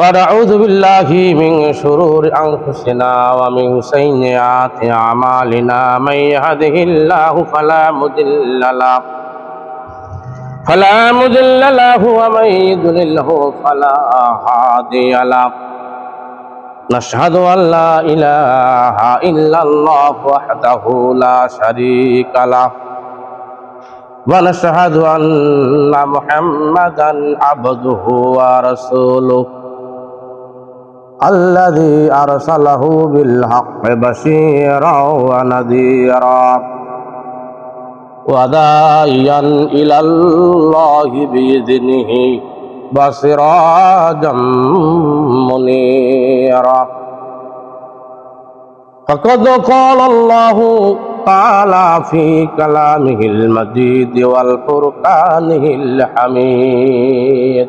ونعوذ بالله من شرور أنفسنا ومن سيئات أعمالنا من يهده الله فلا مضل له فلا مضل له ومن يضلله فلا هادي له نشهد أن لا إله إلا الله وحده لا شريك له ونشهد أن محمدا عبده ورسوله الذي أرسله بالحق بشيرا ونذيرا. وداعيا إلى الله بإذنه وسراجا منيرا. فقد قال الله تعالى في كلامه المجيد والفرقانه الحميد.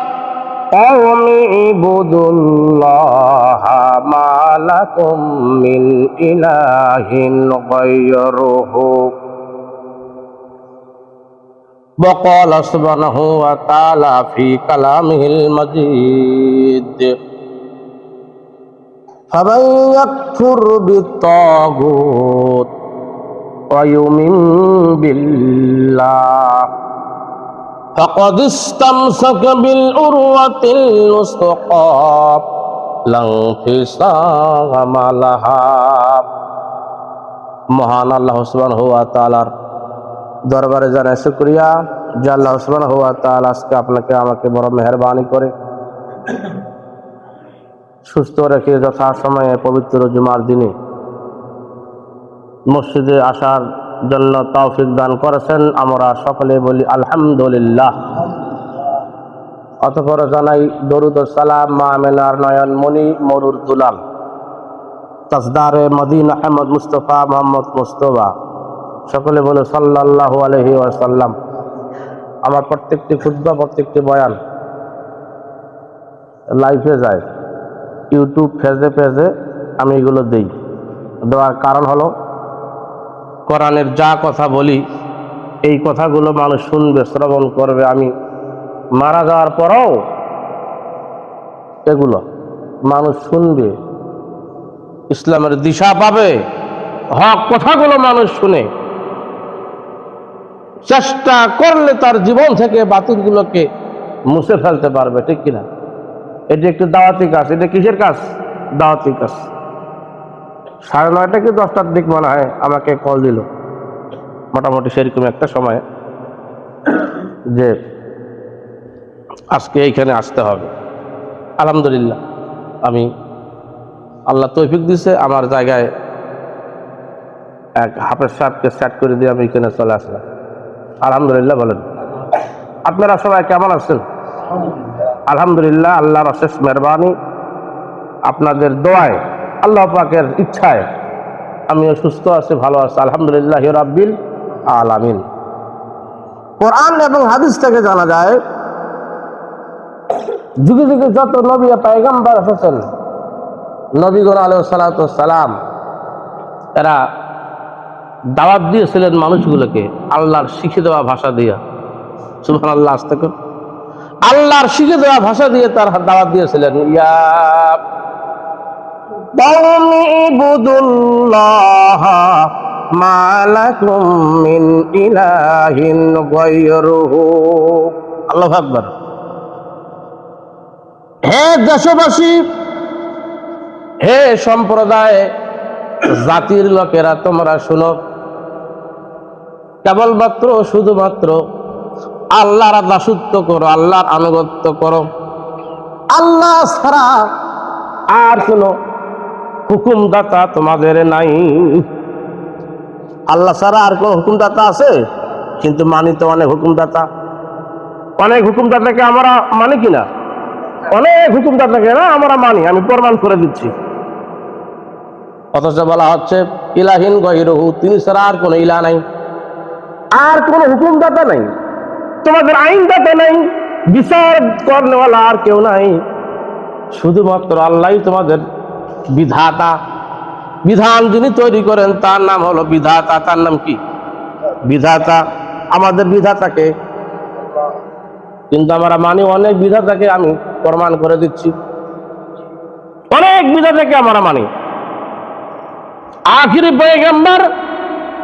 قوم اعبدوا الله ما لكم من إله غيره وقال سبحانه وتعالى في كلامه المجيد فمن يكفر بالطاغوت ويؤمن بالله فقد استمسك بالعروة الوثقى لا انفصام لها মহান আল্লাহ ওসমান হুয়া তালার দরবারে জানাই শুক্রিয়া যে আল্লাহ ওসমান হুয়া তাল আজকে আপনাকে আমাকে বড় মেহরবানি করে সুস্থ রেখে যথা সময়ে পবিত্র জুমার দিনে মসজিদে আসার জন্য তৌফিক দান করেছেন। আমরা সকলে বলি আলহামদুলিল্লাহ। অতপর জানাই দরুদ সালাম মা আমেনার নয়ন মণি মরুর দুলাল। তাসদারে মদিন আহমদ মুস্তফা মোহাম্মদ মুস্তফা। সকলে বলে সাল্লাল্লাহু আলহি ওয়াসাল্লাম। আমার প্রত্যেকটি ক্ষুদ্র প্রত্যেকটি বয়ান লাইফে যায়। ইউটিউব ফেজে ফেজে আমি এগুলো দিই। দেওয়ার কারণ হলো কোরআনের যা কথা বলি, এই কথাগুলো মানুষ শুনবে, শ্রবণ করবে। আমি মারা যাওয়ার পরেও এগুলো মানুষ শুনবে, ইসলামের দিশা পাবে, হক কথাগুলো মানুষ শুনে। চেষ্টা করলে তার জীবন থেকে বাতিলগুলোকে মুছে ফেলতে পারবে, ঠিক কিনা? এটি একটি দাওয়াতি কাজ, এটা কিসের কাজ? দাওয়াতি কাজ। সাড়ে নয়টা কি দশটার দিক মনে হয় আমাকে কল দিল। মোটামুটি সেরকম একটা সময় যে আজকে এইখানে আসতে হবে। আলহামদুলিল্লাহ, আমি আল্লাহ তৌফিক দিছে, আমার জায়গায় এক হাফেজ সাহেবকে সেট করে দিয়ে আমি এখানে চলে আসলাম। আলহামদুলিল্লাহ বলেন। আপনারা সবাই কেমন আছেন? আলহামদুলিল্লাহ, আল্লাহর অশেষ মেহরবানি। আপনাদের দোয়ায় আল্লাহ পাকের ইচ্ছায় আমিও সুস্থ আছি, ভালো আছি। আলহামদুলিল্লাহ রাব্বিল আলামিন। কোরআন এবং হাদিস থেকে জানা যায়, যুগে যুগে যত নবী পায়গাম্বার এসেছেন, নবীগণ আলহ সালাম, এরা দাওয়াত দিয়েছিলেন মানুষগুলোকে আল্লাহর শিখে দেওয়া ভাষা দিয়া। সুফান আল্লাহ আসতে আল্লাহর শিখে দেওয়া ভাষা দিয়ে তার দাওয়াত দিয়েছিলেন, ইয়া قوم اعبدوا الله ما لكم من إله غيره আল্লাহু আকবার হে দেশবাসী হে সম্প্রদায় জাতির লোকেরা তোমরা শুনো কেবলমাত্র শুধুমাত্র আল্লাহর দাসত্ব করো আল্লাহর আনুগত্য করো আল্লাহ ছাড়া আর কোনো হুকুমদাতা তোমাদের নাই। আল্লাহ ছাড়া আর কোন হুকুমদাতা আছে? কিন্তু মানি তো অনেক হুকুমদাতা। অনেক হুকুমদাতাকে আমরা মানি কিনা অনেক হুকুমদাতাকে না আমরা মানি আমি প্রমাণ করে দিচ্ছি। অথচ বলা হচ্ছে ইলাহিন গহিরহু তিনি ছাড়া আর কোনো ইলা নাই। আর কোনো হুকুমদাতা নাই। তোমাদের আইনদাতা নাই বিচার করনেওয়ালা আর কেউ নাই। শুধুমাত্র আল্লাহ তোমাদের বিধাতা। বিধান যিনি তৈরি করেন, তার নাম হলো বিধাতা। তার নাম কি? বিধাতা। আমাদের বিধাতাকে, কিন্তু আমরা মানি অনেক বিধাতাকে আমি প্রমাণ করে দিচ্ছি। অনেক বিধাতাকে আমরা মানি। আখিরি পয়গম্বর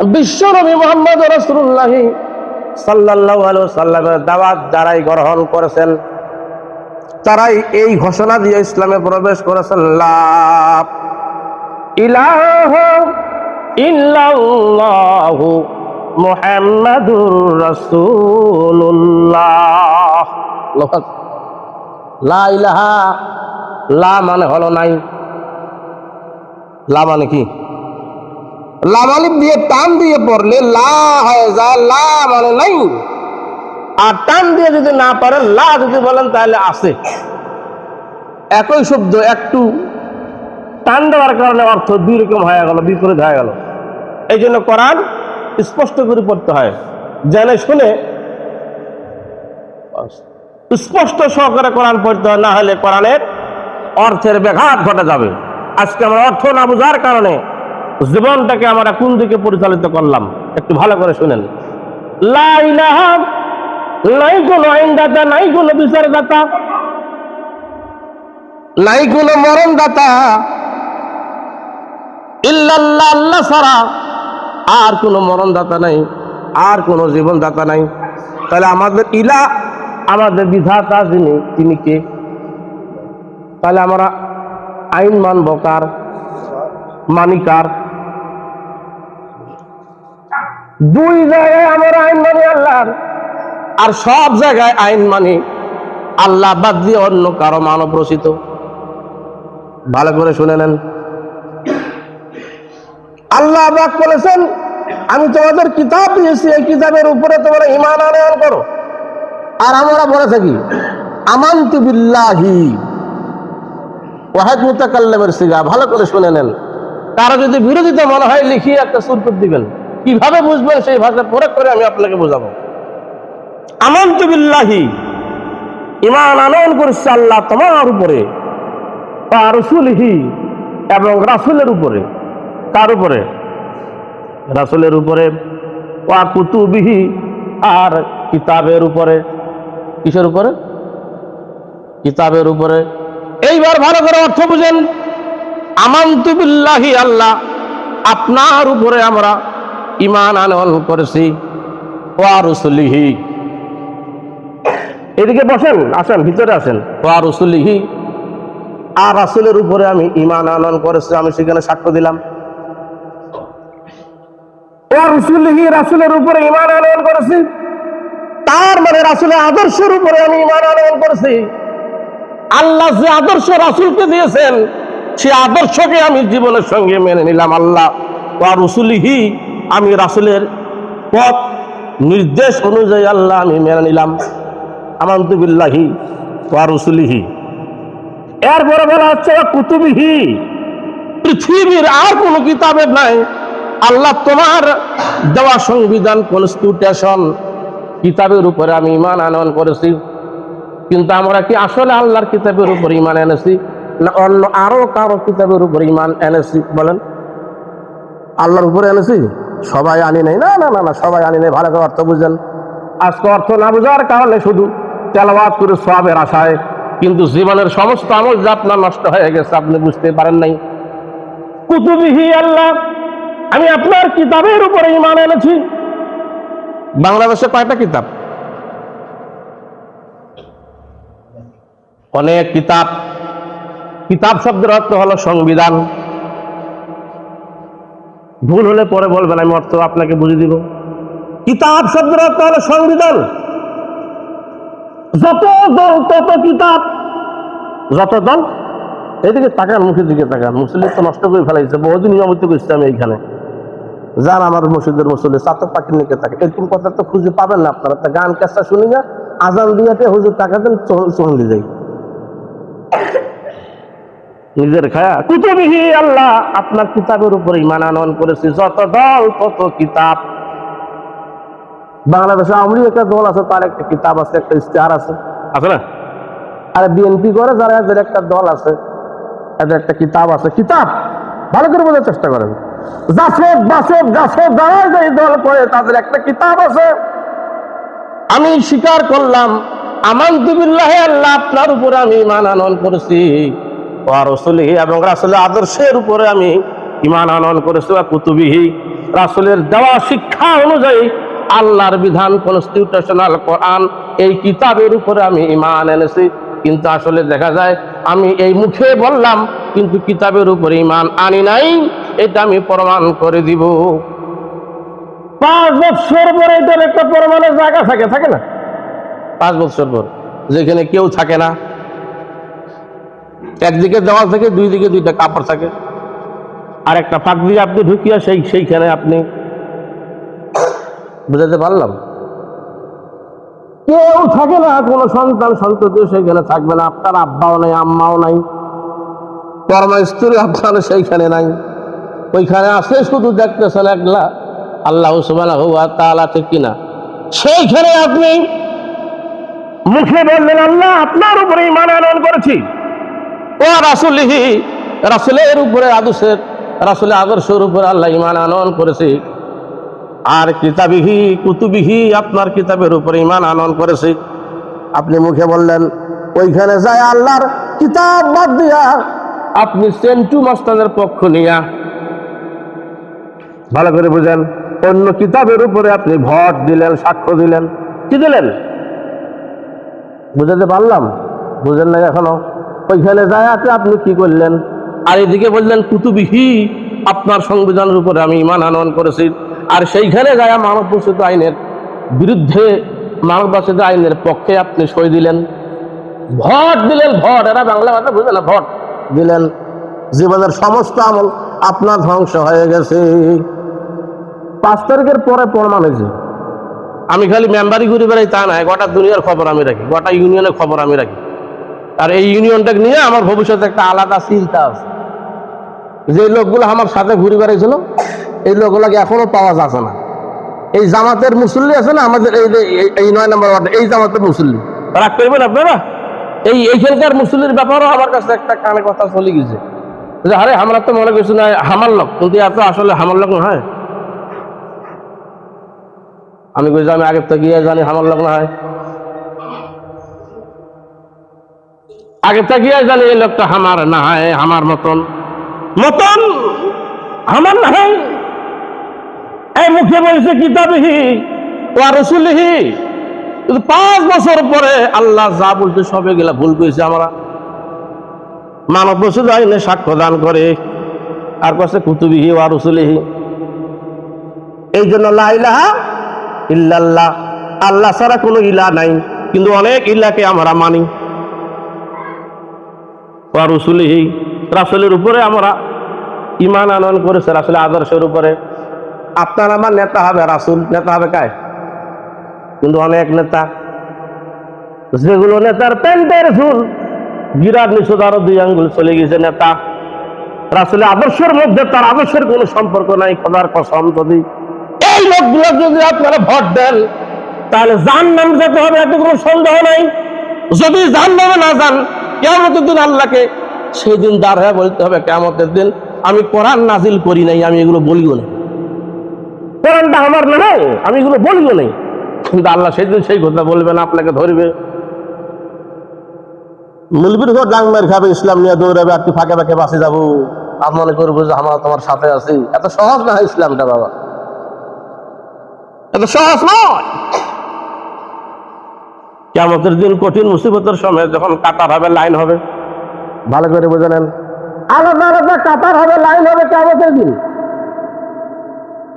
বিশ্ব নবী মোহাম্মদ রসুল্লাহ সাল্লাহ সাল্লামের দাওয়াত যারাই গ্রহণ করেছেন তারাই এই ঘোষণা দিয়ে ইসলামে প্রবেশ করেছেন। ইলাহ ইল্লাল্লাহু মুহাম্মাদুর রাসূলুল্লাহ। লা ইলাহা, লা মানে হলো নাই। লা মানে কি? লামালিক দিয়ে টান দিয়ে পড়লে লা হয়ে যায়, লা মানে নাই। আর টান দিয়ে যদি না পারেন লা যদি বলেন তাহলে আছে। একই শব্দ একটু টান দেওয়ার কারণে অর্থ দুই রকম হয়ে গেল বিপরীত হয়ে গেল। এই জন্য কোরআন স্পষ্ট করে পড়তে হয়। জেনে শুনে স্পষ্ট সহকারে কোরআন পড়তে হয় না হলে কোরআনের অর্থের ব্যাঘাত ঘটে যাবে। আজকে আমরা অর্থ না বোঝার কারণে জীবনটাকে আমরা কোন দিকে পরিচালিত করলাম একটু ভালো করে শুনেন। লা ইলাহা, নাই কোনো আইনদাতা, নাই কোনো বিচারদাতা। নাই কোনো মরণদাতা। ইল্লাল্লাহ, আল্লাহ ছাড়া আর কোনো মরণদাতা নাই, আর কোনো জীবনদাতা নাই। তাহলে আমাদের ইলা, আমাদের বিধাতা যিনি, তিনি কে? তাহলে আমরা আইন মানব কার? মানিকার দুই জায়গায় আমরা আইন মানি আল্লাহর। আর সব জায়গায় আইন মানি। আল্লাহ বাদ দিয়ে অন্য কারও মানব রচিত। ভালো করে শুনে নেন। আল্লাহ বাক বলেছেন, আমি তোমাদের কিতাব দিয়েছি, এই কিতাবের উপরে তোমরা ইমান আনয়ন করো। আর আমরা বলে থাকি আমান্তু বিল্লাহি। ওয়াহেদ মুতাকাল্লামের সিগা। ভালো করে শুনে নেন। কারও যদি বিরোধিতা মনে হয়, লিখিয়ে একটা সুরপুর দিবেন। কীভাবে বুঝবেন? সেই ভাষা প্রয়োগ করে আমি আপনাকে বোঝাবো। আমান্তু বিল্লাহি। ইমান আনয়ন করছে আল্লাহ তোমার উপরে, বা রসুলহি এবং রাসুলের উপরে। কার উপরে? রাসুলের উপরে। ওয়া কুতুবিহি, আর কিতাবের উপরে। কিসের উপরে? কিতাবের উপরে। এইবার ভালো করে অর্থ বুঝেন। আমান্তু বিল্লাহি আল্লাহ, আপনার উপরে আমরা ইমান আনয়ন করেছি। ওয়া রসুলিহি। এদিকে বসেন আসেন ভিতরে আসেন। ওয়া রসুলিহি। আর রাসুলের উপরে আমি ইমান আনয়ন করেছি আমি সেখানে সাক্ষ্য দিলাম। ও রসুলিহি রাসুলের উপরে ইমান আনয়ন করেছি। তার মানে রাসুলের আদর্শের উপরে আমি ইমান আনয়ন করেছি। আল্লাহ যে আদর্শ রাসুলকে দিয়েছেন সে আদর্শকে আমি জীবনের সঙ্গে মেনে নিলাম আল্লাহ। ও রসুলিহি আমি রাসুলের পথ নির্দেশ অনুযায়ী আল্লাহ আমি মেনে নিলাম। আমান্তু বিল্লাহি ওয়া রসুলিহি। এরপরে বলা হচ্ছে কুতুবিহি। পৃথিবীর আর কোনো কিতাবের নাই। আল্লাহ তোমার দেওয়া সংবিধান কনস্টিটিউশন কিতাবের উপরে আমি ইমান আনয়ন করেছি। কিন্তু আমরা কি আসলে আল্লাহর কিতাবের উপর ইমান এনেছি? না, অন্য আরও কারও কিতাবের উপর ইমান এনেছি? বলেন। আল্লাহর উপরে এনেছি? সবাই আনি নাই? না না না না, সবাই আনি নাই, ভালো অর্থ বুঝেন। আজকে অর্থ না বোঝার কারণে শুধু তেলাবাদ করে সবের আশায়, কিন্তু জীবনের সমস্ত আমল যা আপনার নষ্ট হয়ে গেছে, আপনি বুঝতে পারেন নাই। কুতুবিহি আল্লাহ, আমি আপনার কিতাবের উপরে ইমান এনেছি। বাংলাদেশে কয়টা কিতাব? অনেক কিতাব। কিতাব শব্দের অর্থ হলো সংবিধান। ভুল হলে পরে বলবেন, আমি অর্থ আপনাকে বুঝিয়ে দিব। কিতাব শব্দের অর্থ হলো সংবিধান। যত দল তত কিতাব। যত দল? এদিকে তাকান মুখের দিকে তাকান। মুসলিম তো নষ্ট করে ফেলাইছে বহুদিন নিয়মিত করছি আমি এইখানে। যান আমার মসজিদের মুসল্লি চাতক পাখির নিকে থাকে এরকম কথা তো খুঁজে পাবেন না আপনারা। তা গান কাজটা শুনি না আজান দিয়াতে হুজুর টাকা দেন চলে যাই। নিজের খায়া কুতুবিহি আল্লাহ আপনার কিতাবের উপর ইমান আনয়ন করেছি। যত দল তত কিতাব। বাংলাদেশে আওয়ামী লীগ একটা দল আছে তার একটা কিতাব আছে একটা ইস্তেহার আছে। আছে না? আর বিএনপি করে যারা এদের একটা দল আছে এদের একটা কিতাব আছে। কিতাব? ভালো করে বোঝার চেষ্টা করেন। জাসদ বাসদ গাছদ যারা যে দল করে তাদের একটা কিতাব আছে। আমি স্বীকার করলাম আমান দুবিল্লাহ আল্লাহ আপনার উপরে আমি ইমান আনয়ন করেছি। ও রসুলি এবং রাসুলের আদর্শের উপরে আমি ইমান আনয়ন করেছি। কুতুবিহি রাসুলের দেওয়া শিক্ষা অনুযায়ী আল্লাহর বিধান কনস্টিটিউশনাল কোরআন এই কিতাবের উপরে আমি ইমান এনেছি। কিন্তু আসলে দেখা যায় আমি এই মুখে বললাম কিন্তু কিতাবের উপরে ইমান আনি নাই এটা আমি প্রমাণ করে দিব। পাঁচ বছর পরে এটার একটা প্রমাণের জায়গা থাকে থাকে না? পাঁচ বছর পর যেখানে কেউ থাকে না। একদিকে দেওয়াল থাকে দুই দিকে দুইটা কাপড় থাকে। আর একটা ফাঁক দিয়ে আপনি ঢুকিয়া সেই সেইখানে আপনি বুঝাতে পারলাম? কেউ থাকে না, কোনো সন্তান সন্ততিও সেখানে থাকবে না, আপনার আব্বাও নাই, আম্মাও নাই। কর্মস্থলী আপনার সেইখানে নাই। ওইখানে আছে শুধু দেখতেছেন একলা। আল্লাহ ঠিক কিনা। সেইখানে আপনি মুখে বললেন, আল্লাহ, আপনার উপরে ইমান আনয়ন করেছি। ও রাসুলিহি, রাসুলের উপরে, আদর্শের, রাসুলের আদর্শের উপরে আল্লাহ ইমান আনয়ন করেছি। আর কিতাবিহি, কুতুবিহি আপনার কিতাবের উপরে ইমান আনয়ন করেছি। আপনি মুখে বললেন, ওইখানে যায় আল্লাহর কিতাব বাদ দিয়া আপনি সেন্টু মাস্তানের পক্ষ নিয়া। ভালো করে বুঝেন, অন্য কিতাবের উপরে আপনি ভোট দিলেন, সাক্ষ্য দিলেন। কি দিলেন? বুঝাতে পারলাম? বুঝেন না এখনও? ওইখানে যায় আপনি কি করলেন? আর এদিকে বললেন, কুতুবিহি, আপনার সংবিধানের উপরে আমি ইমান আনয়ন করেছি। আর সেইখানে যায় মানব বসিত আইনের বিরুদ্ধে মানব বসিত আইনের পক্ষে আপনি সই দিলেন। ভোট দিলেন ভোট। এরা বাংলা ভাষা বুঝে না ভোট। দিলেন। জীবনের সমস্ত আমল আপনার ধ্বংস হয়ে গেছে। পাঁচ তারিখের পরে প্রমাণ হয়েছে। আমি খালি মেম্বারি ঘুরে বেড়াই তা নয় গোটা দুনিয়ার খবর আমি রাখি। গোটা ইউনিয়নের খবর আমি রাখি। আর এই ইউনিয়নটাকে নিয়ে আমার ভবিষ্যতে একটা আলাদা চিন্তা আছে। যে লোকগুলো আমার সাথে ঘুরে বেড়াইছিল এই লোকগুলোকে এখনও পাওয়া যাচ্ছে না। এই জামাতের মুসল্লি আছে না আমাদের এই এই- নয় নম্বর ওয়ার্ডে এই জামাতের মুসল্লি। রাগ করবেন আপনারা? এই এইখানকার মুসল্লির ব্যাপারও আমার কাছে একটা কানে কথা চলে গেছে। যে আরে আমরা তো মনে করছি না হামার লোক। কিন্তু এত আসলে হামার লোক নয় আমি কইছি আমি আগের থেকে গিয়ে জানি হামার লোক না হয়। আগে থেকে জানি এই লোকটা হামার না হয় আমার মতন। মতন? আমার না হয়? এই মুখে বলছে কিতাবিহি। ও রসুলিহি। কিন্তু পাঁচ বছর পরে আল্লাহ যা বলতে সবে গেলা ভুল করেছে আমরা। মানব বসে আইনে সাক্ষ্য দান করে। আর কাছে কুতুবিহি, ও রসুলিহি। এই জন্য লাইলাহা ইল্লাল্লাহ। আল্লাহ ছাড়া কোনো ইলা নাই। কিন্তু অনেক ইল্লাকে আমরা মানি। ও রসুলিহি, রাসুলের উপরে আমরা ইমান আনয়ন করেছে, রাসুলের আদর্শের উপরে। আপনার আমার নেতা হবে, রাসুল। নেতা হবে কায় কিন্তু অনেক নেতা। যেগুলো নেতার প্যান্টের ফুল বিরাট নিষেধ, আরও দুই আঙ্গুল চলে গেছে নেতা। রাসুলে আদর্শের মধ্যে তার আদর্শের কোনো সম্পর্ক নাই, খোদার কসম যদি। এই লোকগুলো যদি আপনারা ভোট দেন, তাহলে জান নাম যেতে হবে, এত কোনো সন্দেহ নাই। যদি জান নামে না যান কেমতের দিন আল্লাহকে সেই দিন দাঁড় বলতে হবে কেমতের দিন আমি কোরআন নাজিল করি নাই, আমি এগুলো বলিও না। কোরআনটা আমার না আমি এগুলো বলিও নাই। কিন্তু আল্লাহ সেদিন সেই কথা বলবেন আপনাকে ধরবে। মুলবির ঘর ডাংমের খাবে ইসলাম নিয়ে দৌড়াবে আর তুই ফাঁকে ফাঁকে বাসে যাব। আর মনে করব যে আমরা তোমার সাথে আছি। এত সহজ না ইসলামটা বাবা। এত সহজ নয়। কেমতের দিন কঠিন মুসিবতের সময় যখন কাতার হবে লাইন হবে। ভালো করে বুঝে নেন। আলাদা আলাদা কাতার হবে লাইন হবে কেমতের দিন।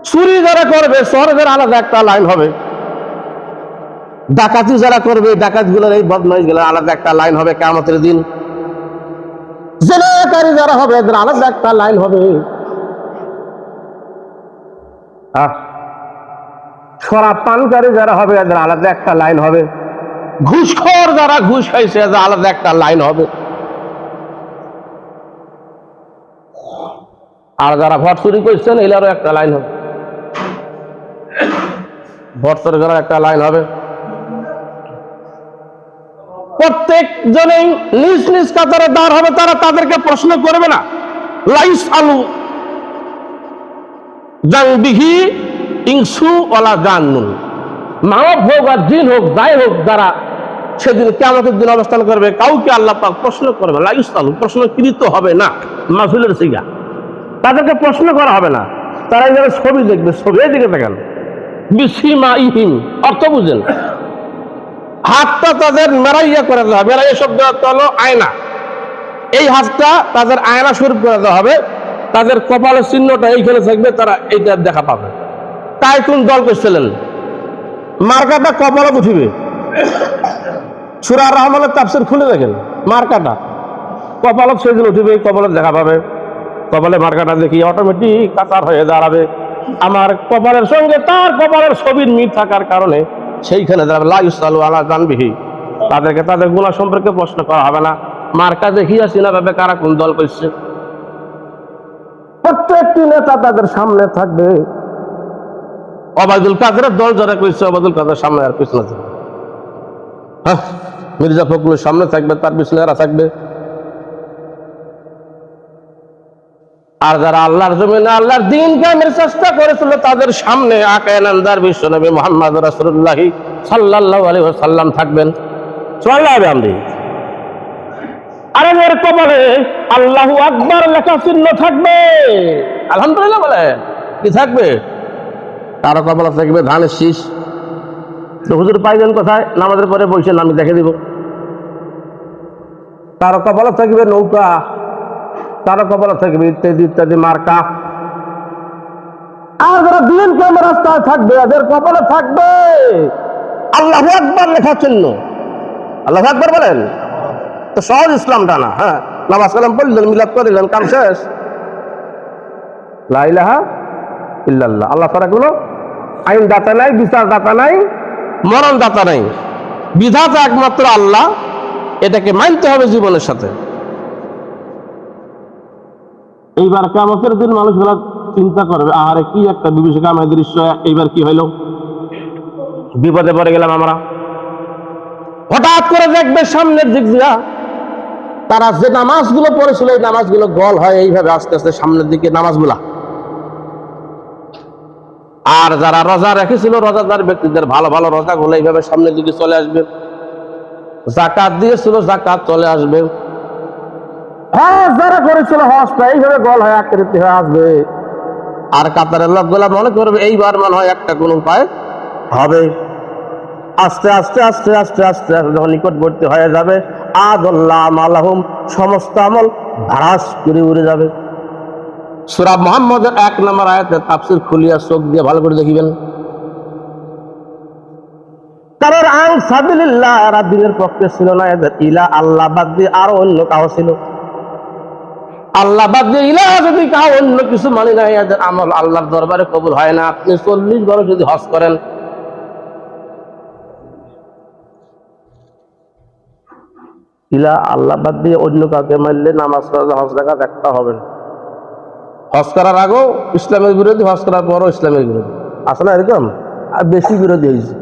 চুরি যারা করবে শহরের আলাদা একটা লাইন হবে। ডাকাতি যারা করবে ডাকাতগুলোর এই বদমাইশগুলোর আলাদা একটা লাইন হবে কেমতের দিন। জেনাকারী যারা হবে, এদের আলাদা একটা লাইন হবে। সরা পানকারী যারা হবে, এদের আলাদা একটা লাইন হবে। ঘুষখোর যারা ঘুষ খাইছে, এদের আলাদা একটা লাইন হবে। আর যারা ভোট চুরি করছেন, এলারও একটা লাইন হবে। চুরি করার একটা লাইন হবে। প্রত্যেক জনেই নিজ নিজ কাতারে দাঁড় হবে, তারা তাদেরকে প্রশ্ন করবে না। লাইস আলু জাংবিহি ইংসু ওলা জানুন। মানব হোক আর জিন হোক হোক যারা সেদিন কেমতের দিন অবস্থান করবে, কাউকে আল্লাহ পাক প্রশ্ন করবে লাইস আলু প্রশ্নকৃত হবে না মাসুলের সিগা তাদেরকে প্রশ্ন করা হবে না। তারা ছবি দেখবে, ছবি। দিকে দেখেন বিসীমা অর্থ বুঝেন। হাতটা তাদের মেরাইয়া করে দেওয়া হবে। মেরাইয়া শব্দ হলো আয়না। এই হাতটা তাদের আয়না স্বরূপ করে দেওয়া হবে। তাদের কপালের চিহ্নটা এইখানে থাকবে, তারা এইটা দেখা পাবে। তাই কোন দল করছিলেন। মার্কাটা কপালত উঠিবে। সুরা রহমানের তাপসের খুলে দেখেন। মার্কাটা। কপালত সেদিন উঠিবে কপালত দেখা পাবে। কপালে মার্কাটা দেখি অটোমেটিক কাতার হয়ে দাঁড়াবে। আমার কপালের সঙ্গে তার কপালের ছবির মিল থাকার কারণে সেইখানে দাঁড়াবে লাইসালু আলা জানবিহি। তাদেরকে তাদের গুণা সম্পর্কে প্রশ্ন করা হবে না। মার্কা দেখিয়া চিনা পাবে কারা কোন দল করছে প্রত্যেকটি নেতা তাদের সামনে থাকবে। অবায়দুল কাদের দল যারা করছে অবায়দুল কাদের সামনে আর পিছনে থাকবে। হ্যাঁ মির্জা ফখরুলের সামনে থাকবে তার পিছনে এরা থাকবে। আর যারা আল্লাহর জমিনে আল্লাহর দিন কামের চেষ্টা করেছিল, তাদের সামনে আকায়ানন্দার বিশ্ব নবী মোহাম্মদ রাসুল্লাহি সাল্লাহ আলী সাল্লাম থাকবেন। চল্লাহ আমি আরে এর কপালে আল্লাহু আকবার লেখা চিহ্ন থাকবে। আলহামদুলিল্লাহ বলে, কি থাকবে? কারও কপালে থাকবে ধানের শীষ। তো হুজুর পাইবেন কোথায়? নামাজের পরে বলছেন আমি দেখে দিব। কারও কপালে থাকবে নৌকা। কারও কপালে থাকবে ইত্যাদি ইত্যাদি মার্কা। আর যারা দিন কেমন রাস্তায় থাকবে, এদের কপালে থাকবে। আল্লাহ একবার লেখা চিহ্ন আল্লাহ একবার বলেন? তো সহজ ইসলামটা না হ্যাঁ। নামাজ কালাম পড়লেন, মিলাদ করিলেন, কাম শেষ। লাইলাহা ইল্লাল্লাহ। আল্লাহ তারা কোনো আইন দাতা নাই, বিচার দাতা নাই, মরণ দাতা নাই। বিধাতা একমাত্র আল্লাহ। এটাকে মানতে হবে জীবনের সাথে। এইবার কামতের দিন মানুষগুলা চিন্তা করবে, আহারে কি একটা বিভীষিকাময় দৃশ্য, এইবার কি হইল? বিপদে পড়ে গেলাম আমরা। হঠাৎ করে দেখবে সামনের দিক দিয়া তারা যে নামাজগুলো পড়েছিল, এই নামাজগুলো গল হয়, এইভাবে আস্তে আস্তে সামনের দিকে নামাজগুলা। আর যারা রোজা রেখেছিল, রোজাদার ব্যক্তিদের ভালো ভালো রোজা গুলো, এইভাবে সামনের দিকে চলে আসবে। জাকাত দিয়েছিল জাকাত চলে আসবে। হ্যাঁ যারা করেছিল হজটা, এইভাবে গল হয় আকৃতি হয়ে, আসবে। আর কাতারের লোকগুলা মনে করবে, এইবার মনে হয় একটা কোন উপায় হবে। আস্তে আস্তে আস্তে আস্তে আস্তে আস্তে যখন নিকটবর্তী হয়ে যাবে, আদল্লাহ আলাহুম সমস্ত আমল ধারাস করে উড়ে যাবে। সুরা মোহাম্মদের এক নম্বর আয়াতে তাফসির খুলিয়া চোখ দিয়ে ভালো করে দেখিবেন। কারণ আং সাবিল্লাহ এরা দিনের পক্ষে ছিল না, এদের ইলা আল্লাহ বাদ দিয়ে আরও অন্য কাউ ছিল। আল্লাহ বাদ দিয়ে ইলা যদি কাউ অন্য কিছু মানে না, এদের আমল আল্লাহর দরবারে কবুল হয় না। আপনি চল্লিশ বছর যদি হজ করেন। ইলা আল্লাহ বাদ দিয়ে অন্য কাউকে মারলে নামাজ পড়া হজ দেখা একটা হবে হজ করার আগেও ইসলামের বিরোধী, হজ করার পরও ইসলামের বিরোধী। না এরকম? আর বেশি বিরোধী হয়েছে।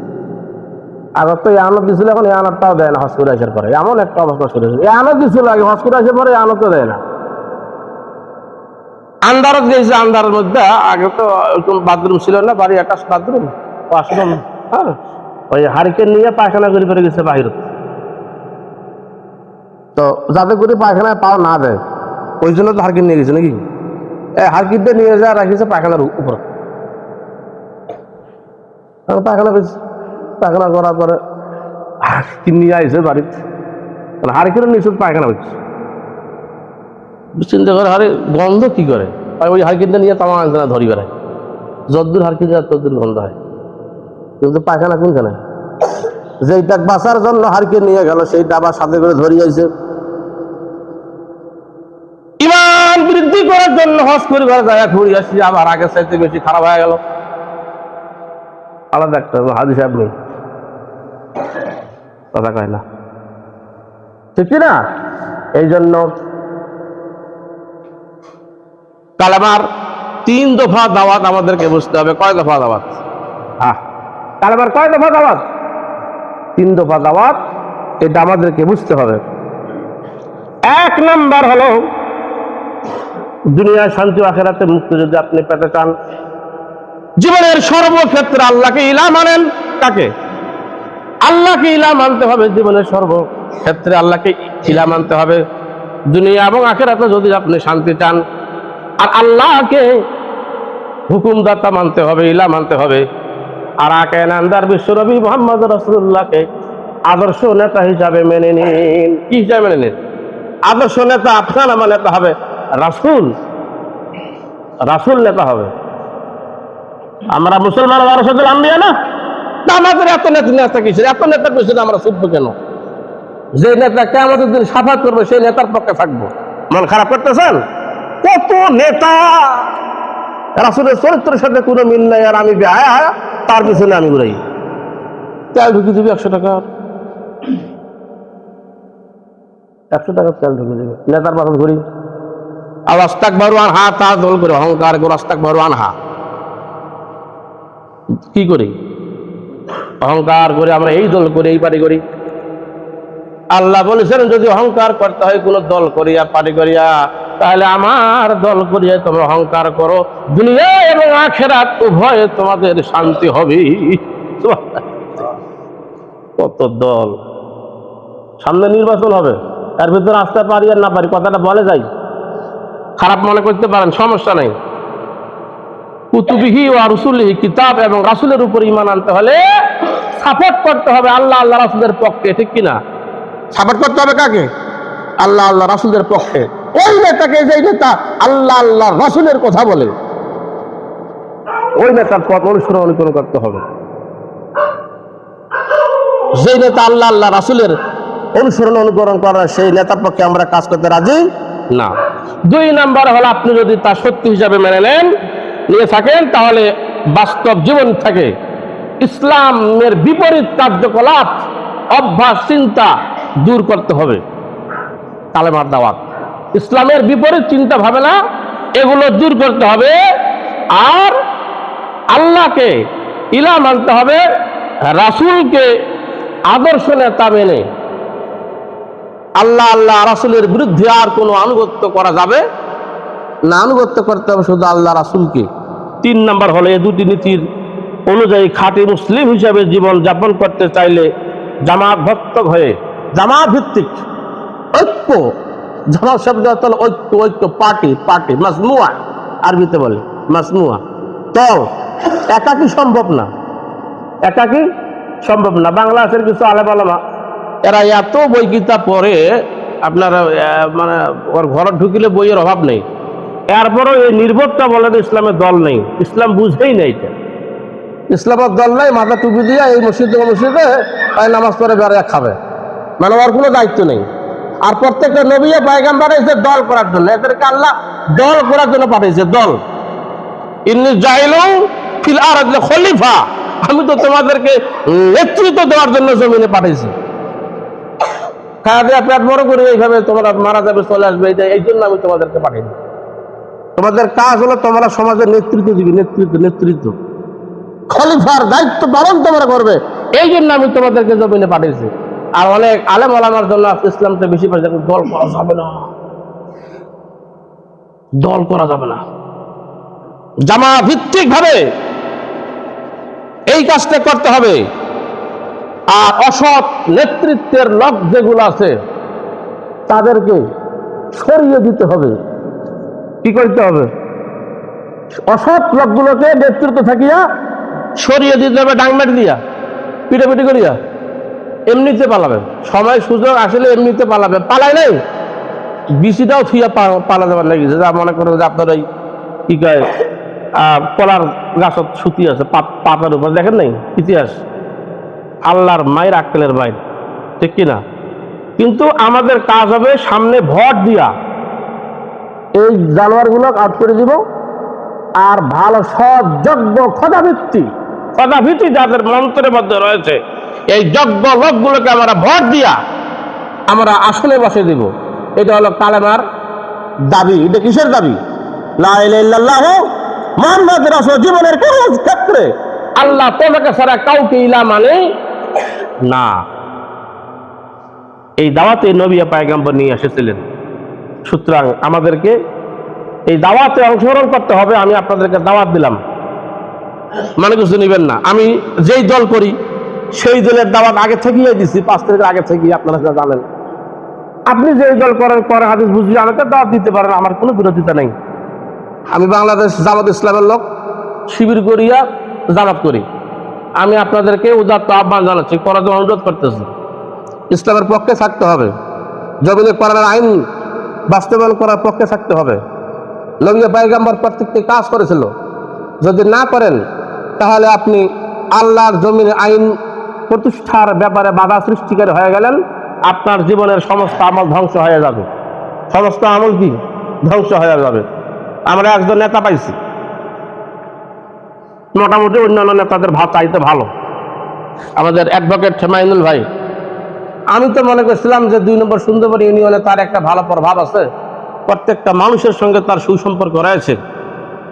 আগত তো আনত দিছিল এখন, এই আনতটাও দেয় না, হজ করে আসার পরে। এমন একটা অবস্থা শুরু হয়েছে। এই আনত দিছিল আগে, হজ করে আসার পরে এই আনতও দেয় না। আন্দারত গেছে আন্দারের মধ্যে। আগে তো বাথরুম ছিল না, বাড়ি একটা বাথরুম ওয়াশরুম হ্যাঁ? ওই হারিকেন নিয়ে পায়খানা করে করে গেছে বাহির। তো যাতে করে পায়খানায় পাও না দেয় ওই জন্য তো হারকিন নিয়ে গেছে নাকি? এ হারকিনটা নিয়ে যা রাখিছে পায়খানার উপর। পায়খানা করেছে। পায়খানা করার পরে হারকিন নিয়ে আইছে বাড়িতে। হারকিনের নিচে পায়খানা হচ্ছে চিন্তা করে হারে গন্ধ কি করে? আর ওই হারকিনটা নিয়ে তামা আনছে না, ধরি বেড়ায়। যদ্দূর হারকিন যায়, তদ্দূর গন্ধ হয়। কিন্তু পায়খানা কোনখানে? যেইটা বাঁচার জন্য হারকিন নিয়ে গেল, সেইটা আবার সাথে করে ধরি যাইছে ইমান বৃদ্ধি করার জন্য হজ পরিবার জায়গা ঘুরে আসছি, আবার আগের চাইতে বেশি খারাপ হয়ে গেল। আলাদা একটা হাজি সাহেব নেই। কথা কয় না। ঠিক না? এই জন্য কালেমার তিন দফা দাওয়াত আমাদেরকে বুঝতে হবে। কয় দফা দাওয়াত? হ্যাঁ। কালেমার কয় দফা দাওয়াত? তিন দফা দাওয়াত, এটা আমাদেরকে বুঝতে হবে। এক নাম্বার হলো দুনিয়ার শান্তি, আখেরাতে মুক্ত যদি আপনি পেতে চান। জীবনের সর্বক্ষেত্রে আল্লাহকে ইলা মানেন কাকে? আল্লাহকে ইলা মানতে হবে জীবনের সর্বক্ষেত্রে আল্লাহকে ইলা মানতে হবে। দুনিয়া এবং আখেরাতে যদি আপনি শান্তি চান আর আল্লাহকে হুকুমদাতা মানতে হবে, ইলা মানতে হবে। আর আকে নান্দার বিশ্বনবী মোহাম্মদ রসুল্লাহকে আদর্শ নেতা হিসাবে মেনে নিন। কি হিসাবে মেনে নিন? আদর্শ নেতা আপনার আমার নেতা হবে রাসুল। রাসুল নেতা হবে। আমরা মুসলমান রাসুল আম্বিয়া না? আমাদের এত নেতা নেতা কিসের? এত নেতার পিছনে আমরা ছুটবো কেন? যে নেতা কেমন দিন সাফাত করবে, সেই নেতার পক্ষে থাকব। মন খারাপ করতেছেন? কত নেতা? রাসুলের চরিত্রের সাথে কোনো মিল নাই আর আমি বেহায়া, তার পিছনে আমি ঘুরাই। তেল ঢুকে দিবি একশো টাকা। একশো টাকা তেল ঢুকে দিবে। নেতার পাশে ঘুরি। আর রাস্তাক ভরওয়ান হা তা দল করে অহংকার করে রাস্তাক ভরওয়ান হা কি করি? অহংকার করে আমরা এই দল করি, এই পার্টি করি। আল্লাহ বলেছেন, যদি অহংকার করতে হয়, কোনো দল করিয়া পার্টি করিয়া তাহলে আমার দল করিয়ে তোমরা অহংকার করো। দুনিয়া এবং আখেরাত উভয়ে তোমাদের শান্তি হবে। কত দল? সামনে নির্বাচন হবে। তার ভিতরে আসতে পারি আর না পারি, কথাটা বলে যাই। খারাপ মনে করতে পারেন, সমস্যা নেই। কুতুবিহি ও রসুলিহি কিতাব এবং রাসুলের উপর ইমান আনতে হলে সাপোর্ট করতে হবে আল্লাহ আল্লাহ রাসুলের পক্ষে, ঠিক কিনা? সাপোর্ট করতে হবে কাকে? আল্লাহ আল্লাহ রাসুলের পক্ষে। ওই নেতাকে যে নেতা আল্লাহ আল্লাহ রাসুলের কথা বলে। ওই নেতার পথ অনুসরণ অনুকরণ করতে হবে যে নেতা আল্লাহ আল্লাহ রাসুলের অনুসরণ অনুকরণ করে সেই নেতার পক্ষে আমরা কাজ করতে রাজি না। দুই নাম্বার হলো আপনি যদি তা সত্যি হিসাবে মেনে নেন নিয়ে থাকেন তাহলে বাস্তব জীবন থাকে ইসলামের বিপরীত কার্যকলাপ অভ্যাস চিন্তা দূর করতে হবে। কালেমার দাওয়াত। ইসলামের বিপরীত চিন্তা ভাবনা এগুলো দূর করতে হবে আর আল্লাহকে ইলা মানতে হবে, রাসুলকে আদর্শ নেতা মেনে। আল্লাহ আল্লাহ রাসুলের বিরুদ্ধে আর কোনো আনুগত্য করা যাবে? না, আনুগত্য করতে হবে শুধু আল্লাহ রাসুলকে। তিন নাম্বার হলে এই দুটি নীতির অনুযায়ী খাঁটি মুসলিম হিসাবে জীবন যাপন করতে চাইলে জামাত ভক্ত হয়ে, জামাত ভিত্তিক ঐক্য জামাত শব্দ হলো ঐক্য ঐক্য, পার্টি পার্টি মাসমুয়া আরবিতে বলে মাসমুয়া দল একাকি সম্ভব না? একাকি সম্ভব না? বাংলাদেশের কিছু আলাপ আলামা, এরা এত বই কিতাব পড়ে, আপনার মানে ওর ঘরে ঢুকিলে বইয়ের অভাব নেই। এরপরও এই নির্বোধটা বলেন ইসলামের দল নেই। ইসলাম বুঝেই নেই এটা। ইসলামের দল নাই, মাথা টুপি দিয়ে এই মসজিদে মসজিদে নামাজ পড়ে বেড়ে খাবে। মানে ওর কোনো দায়িত্ব নেই। আর প্রত্যেকটা নবীয় পায়গাম্বার এসে দল করার জন্য। এদেরকে আল্লাহ দল করার জন্য পাঠিয়েছে, দল। খলিফা। আমি তো তোমাদেরকে নেতৃত্ব দেওয়ার জন্য জমিনে পাঠিয়েছি। খাওয়া পেট বড় করে এইভাবে তোমরা মারা যাবে, চলে আসবে এইটা এই জন্য আমি তোমাদেরকে পাঠিয়েছি। তোমাদের কাজ হলো তোমরা সমাজের নেতৃত্ব দিবে, নেতৃত্ব নেতৃত্ব। খলিফার দায়িত্ব পালন তোমরা করবে, এই জন্য আমি তোমাদেরকে জমিনে পাঠিয়েছি। আর অনেক আলেম আলামার জন্য ইসলামটা বেশি পাঠিয়েছে দল করা যাবে না। দল করা যাবে না। জামা ভিত্তিক ভাবে এই কাজটা করতে হবে। আর অসৎ নেতৃত্বের লোক যেগুলো আছে, তাদেরকে সরিয়ে দিতে হবে। কি করতে হবে? অসৎ লোকগুলোকে নেতৃত্ব থাকিয়া সরিয়ে দিতে হবে ডাংমেট দিয়া, পিটাপিটি করিয়া। এমনিতে পালাবে। সময়, সুযোগ আসলে এমনিতে পালাবে। পালায় নাই। বিসিটাও থুইয়া পা- পালা যাবার লাগিছে যা মনে করো যে আপনার ওই কি কয় কলার গাছত সুতি আছে পাত- পাতার উপর। দেখেন নাই? ইতিহাস। আল্লাহর মায়ের আক্কেলের মায়ের। ঠিক কিনা? কিন্তু আমাদের কাজ হবে সামনে ভোট দিয়া। এই জানোয়ারগুলো আউট করে দিব। আর ভালো সৎ খদাভিত্তি খদাভিত্তি যাদের মন্ত্রের মধ্যে রয়েছে। এই যজ্ঞ লোকগুলোকে আমরা ভোট দিয়া আমরা আসলে বসে দিব। এটা হলো কালেমার দাবি। এটা কিসের দাবি? লা ইলাহা ইল্লাল্লাহ মুহাম্মদ রাসূল জীবনের কোন ক্ষেত্রে আল্লাহ তোমাকে ছাড়া কাউকে ইলা মানে না। এই দাওয়াতে নবী পায়গাম্বর নিয়ে এসেছিলেন। সুতরাং আমাদেরকে এই দাওয়াতে অংশগ্রহণ করতে হবে। আমি আপনাদেরকে দাওয়াত দিলাম। মানে কিছু নেবেন না। আমি যেই দল করি সেই দলের দাওয়াত আগে থেকেই দিছি পাঁচ তারিখের আগে থেকেই আপনারা জানেন। আপনি যেই দল করেন পরে হাদিস বুঝিয়ে আমাকে দাওয়াত দিতে পারেন আমার কোনো বিরোধিতা নেই। আমি বাংলাদেশ জামাত ইসলামের লোক। শিবির করিয়া জামাত করি। আমি আপনাদেরকে উদাত্ত আহ্বান জানাচ্ছি করার জন্য অনুরোধ করতেছি। ইসলামের পক্ষে থাকতে হবে। জমিনে করার আইন বাস্তবায়ন করার পক্ষে থাকতে হবে। নবী পাইগাম্বর প্রত্যেকটি কাজ করেছিল। যদি না করেন তাহলে আপনি আল্লাহর জমিনে আইন প্রতিষ্ঠার ব্যাপারে বাধা সৃষ্টিকারী হয়ে গেলেন, আপনার জীবনের সমস্ত আমল ধ্বংস হয়ে যাবে। সমস্ত আমল কি? ধ্বংস হয়ে যাবে। আমরা একজন নেতা পাইছি। মোটামুটি অন্যান্য নেতাদের চাইতে ভালো। আমাদের অ্যাডভোকেট হেমায়ুল ভাই। আমি তো মনে করছিলাম যে দুই নম্বর সুন্দরবন ইউনিয়নে তার একটা ভালো প্রভাব আছে। প্রত্যেকটা মানুষের সঙ্গে তার সুসম্পর্ক রয়েছে।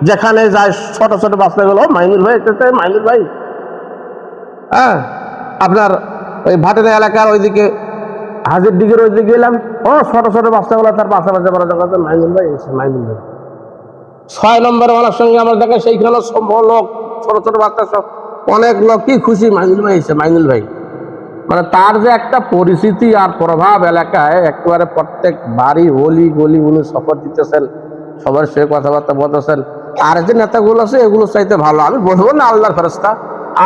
যেখানে যায় ছোট ছোট বাচ্চাগুলো, মাইনুল ভাই মাইনুল ভাই। হ্যাঁ আপনার ওই ভাটের এলাকার ওইদিকে, হাজির দিকের ওইদিকে গেলাম ও, ছোট ছোট বাচ্চাগুলো তার পাশে পাশে বড় দেখা যায় মাইনুল ভাই এসে মাইনুল ভাই। ছয় নম্বর ওনার সঙ্গে আমার দেখা, সেইখানে সব লোক, ছোট ছোট বাচ্চা সব, অনেক লোক, কি খুশি মাইনুল ভাই এসে, মাইনুল ভাই। মানে তার যে একটা পরিস্থিতি আর প্রভাব এলাকায়, একেবারে প্রত্যেক বাড়ি অলি গলি উনি সফর দিতেছেন, সবার সে কথাবার্তা বলতেছেন। আর যে নেতাগুলো আছে এগুলো চাইতে ভালো। আমি বলব না আল্লাহর ফেরস্তা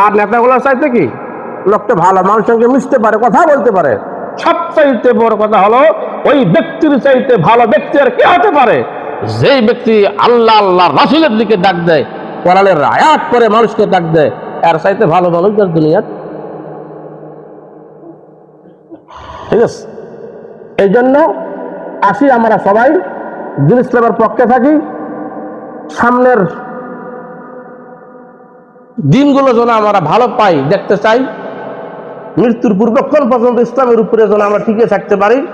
আর নেতাগুলো চাইতে কি? লোকটা ভালো, মানুষের সঙ্গে মিশতে পারে, কথা বলতে পারে। সবচাইতে বড় কথা হলো, ওই ব্যক্তির চাইতে ভালো ব্যক্তি আর কে হতে পারে? যেই ব্যক্তি আল্লাহ আল্লাহ রাসুলের দিকে ডাক দেয়, কোরআনের আয়াত করে মানুষকে ডাক দেয়, এর চাইতে ভালো মানুষ আর দুনিয়ার। ঠিক আছে? এই জন্য আসি আমরা সবাই দিন ইসলামের পক্ষে থাকি। সামনের দিনগুলো যেন আমরা ভালো পাই, দেখতে চাই। মৃত্যুর পূর্বক্ষণ পর্যন্ত ইসলামের উপরে যেন আমরা টিকে থাকতে পারি,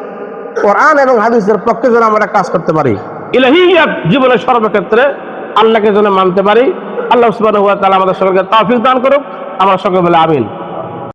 কোরআন এবং হাদিসের পক্ষে যেন আমরা কাজ করতে পারি। ইলাহিয়াত জীবনের সর্বক্ষেত্রে আল্লাহকে যেন মানতে পারি। আল্লাহ সুবাহ আমাদের সকলকে তাফিক দান করুক। আমরা সকলে বলে আমিন।